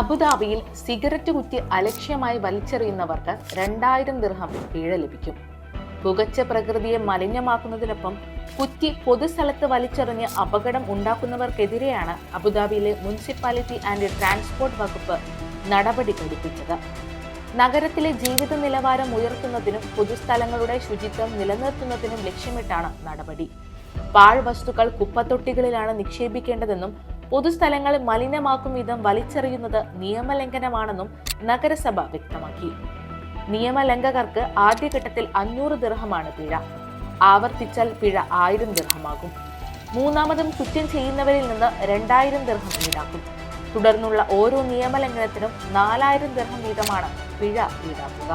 അബുദാബിയിൽ സിഗരറ്റ് കുറ്റി അലക്ഷ്യമായി വലിച്ചെറിയുന്നവർക്ക് രണ്ടായിരം ദിർഹം പിഴ ലഭിക്കും. പുകച്ച പ്രകൃതിയെ മലിനമാക്കുന്നതിനൊപ്പം കുറ്റി പൊതുസ്ഥലത്ത് വലിച്ചെറിഞ്ഞ് അപകടം ഉണ്ടാക്കുന്നവർക്കെതിരെയാണ് അബുദാബിയിലെ മുനിസിപ്പാലിറ്റി ആൻഡ് ട്രാൻസ്പോർട്ട് വകുപ്പ് നടപടി ഘടിപ്പിച്ചത്. നഗരത്തിലെ ജീവിത നിലവാരം ഉയർത്തുന്നതിനും പൊതുസ്ഥലങ്ങളുടെ ശുചിത്വം നിലനിർത്തുന്നതിനും ലക്ഷ്യമിട്ടാണ് നടപടി. പാഴ്വസ്തുക്കൾ കുപ്പത്തൊട്ടികളിലാണ് നിക്ഷേപിക്കേണ്ടതെന്നും പൊതുസ്ഥലങ്ങൾ മലിനമാക്കും വിധം വലിച്ചെറിയുന്നത് നിയമലംഘനമാണെന്നും നഗരസഭ വ്യക്തമാക്കി. നിയമലംഘകർക്ക് ആദ്യഘട്ടത്തിൽ അഞ്ഞൂറ് ദിർഹമാണ് പിഴ. ആവർത്തിച്ചാൽ പിഴ ആയിരം ദിർഹമാകും. മൂന്നാമതും കുറ്റം ചെയ്യുന്നവരിൽ നിന്ന് രണ്ടായിരം ദിർഹം ഈടാക്കും. തുടർന്നുള്ള ഓരോ നിയമലംഘനത്തിനും നാലായിരം ദിർഹം വീതമാണ് പിഴ ഈടാക്കുക.